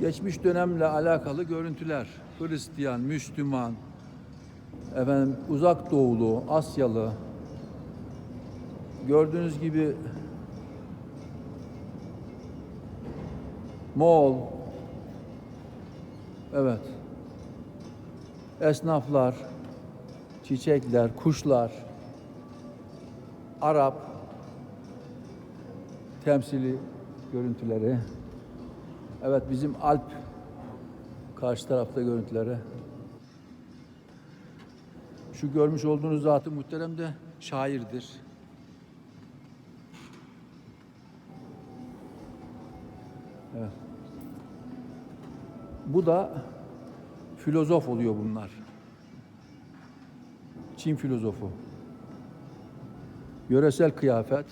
geçmiş dönemle alakalı görüntüler. Hristiyan, Müslüman, efendim uzak doğulu, Asyalı. Gördüğünüz gibi Moğol. Evet. Esnaflar, çiçekler, kuşlar, Arap temsili görüntüleri. Evet bizim Alp karşı tarafta görüntüleri. Şu görmüş olduğunuz zatı muhterem de şairdir. Evet. Bu da filozof oluyor bunlar. Çin filozofu. Yöresel kıyafet,